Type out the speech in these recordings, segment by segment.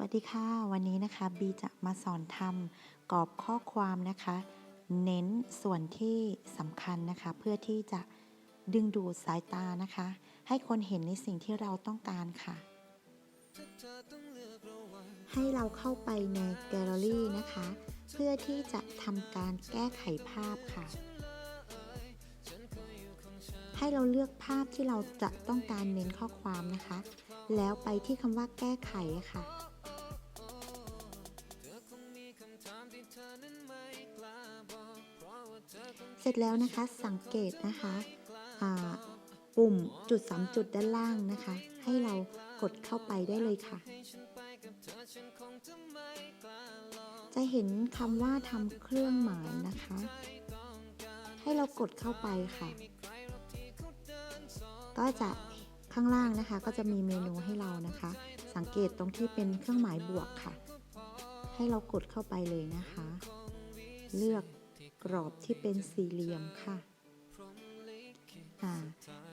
วัสดีค่ะ วันนี้นะคะบีจะมาสอนทำกรอบข้อความนะคะ เน้นส่วนที่สำคัญนะคะ เพื่อที่จะดึงดูดสายตานะคะ ให้คนเห็นในสิ่งที่เราต้องการค่ะ ให้เราเข้าไปในแกลเลอรี่นะคะ เพื่อที่จะทำการแก้ไขภาพค่ะ ให้เราเลือกภาพที่เราจะต้องการเน้นข้อความนะคะแล้วไปที่คำว่าแก้ไขค่ะ เสร็จแล้วนะคะสังเกตนะคะปุ่มจุดสามจุดด้านล่างนะคะ ให้เรากดเข้าไปได้เลยค่ะ จะเห็นคำว่าทำเครื่องหมายนะคะ ให้เรากดเข้าไปค่ะ ก็จะข้างล่างนะคะ ก็จะมีเมนูให้เรานะคะ สังเกตตรงที่เป็นเครื่องหมายบวกค่ะ ให้เรากดเข้าไปเลยนะคะ เลือก กรอบที่เป็นสี่เหลี่ยมค่ะ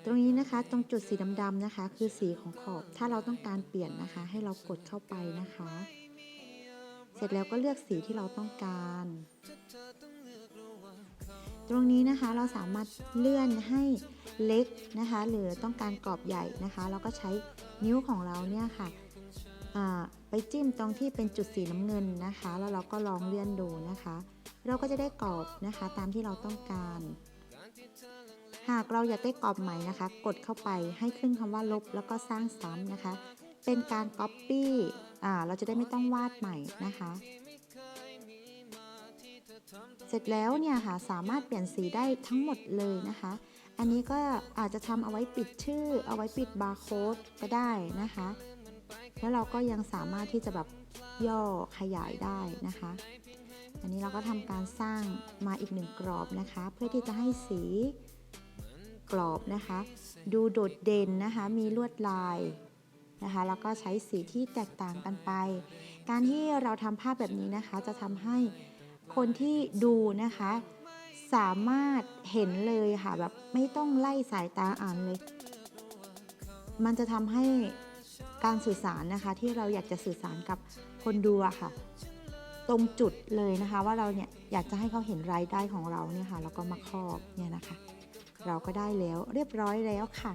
ตรงนี้นะคะตรงจุดสีดำๆนะคะ คือสีของขอบ ถ้าเราต้องการเปลี่ยนนะคะ ให้เรากดเข้าไปนะคะ เสร็จแล้วก็เลือกสีที่เราต้องการ ตรงนี้นะคะเราสามารถเลื่อนให้เล็กนะคะ หรือต้องการกรอบใหญ่นะคะ เราก็ใช้นิ้วของเราเนี่ยค่ะไปจิ้มตรงที่เป็นจุดสีน้ำเงินนะคะ แล้วเราก็ลองเลื่อนดูนะคะ เราก็จะได้กรอบนะคะตามที่เราต้องการ หากเราอยากได้กรอบใหม่นะคะ กดเข้าไปให้ขึ้นคำว่าลบแล้วก็สร้างซ้ำนะคะ เป็นการ Copy อ่าเราจะได้ไม่ต้องวาดใหม่นะคะ เสร็จแล้วเนี่ยค่ะสามารถเปลี่ยนสีได้ทั้งหมดเลยนะคะ อันนี้ก็อาจจะทำเอาไว้ปิดชื่อ เอาไว้ปิดบาร์โค้ดก็ได้นะคะ แล้วเราก็ยังสามารถที่จะแบบย่อขยายได้นะคะ อันนี้เราก็ทำการสร้างมาอีกหนึ่งกรอบนะคะ เพื่อที่จะให้สีกรอบนะคะ ดูโดดเด่นนะคะ มีลวดลายนะคะแล้วก็ใช้สีที่แตกต่างกันไป การที่เราทำภาพแบบนี้นะคะ จะทำให้คนที่ดูนะคะ สามารถเห็นเลยค่ะแบบไม่ต้องไล่สายตาอ่านเลย มันจะทำให้การสื่อสารนะคะ ที่เราอยากจะสื่อสารกับคนดูอะค่ะ ตรงจุดเลยนะคะ ว่าเราเนี่ยอยากจะให้เขาเห็นรายได้ของเราเนี่ยค่ะแล้วก็มาครอบเนี่ยนะคะ เราก็ได้แล้วเรียบร้อยแล้วค่ะ